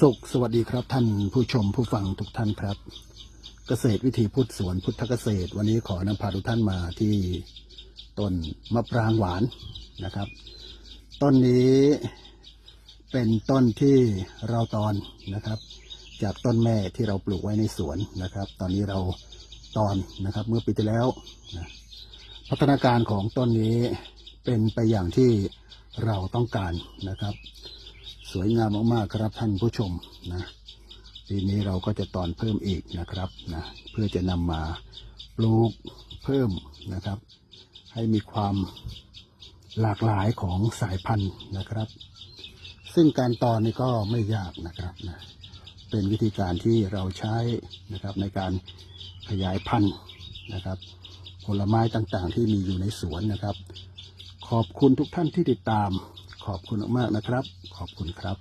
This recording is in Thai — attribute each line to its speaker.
Speaker 1: สุขสวัสดีครับท่านผู้ชมผู้ฟังทุกท่านครับ เกษตรวิถีพุทธสวนพุทธเกษตร วันนี้ขอนำพาทุกท่านมาที่ต้นมะปรางหวานนะครับ ต้นนี้เป็นต้นที่เราตอนนะครับ จากต้นแม่ที่เราปลูกไว้ในสวนนะครับ ตอนนี้เราตอนนะครับเมื่อปีที่แล้วนะพัฒนาการของต้นนี้เป็นไปอย่างที่เราต้องการนะครับ สวยงามมากๆครับท่านผู้ชมนะปีนี้เราก็จะตอนเพิ่มอีกนะครับนะเพื่อจะนำมาปลูกเพิ่มนะครับ ให้มีความหลากหลายของสายพันธุ์นะครับ ซึ่งการตอนนี่ก็ไม่ยากนะครับนะเป็นวิธีการที่เราใช้นะครับในการขยายพันธุ์นะครับ ผลไม้ต่างๆที่มีอยู่ในสวนนะครับ ขอบคุณทุกท่านที่ติดตาม ขอบคุณมากนะครับ ขอบคุณครับ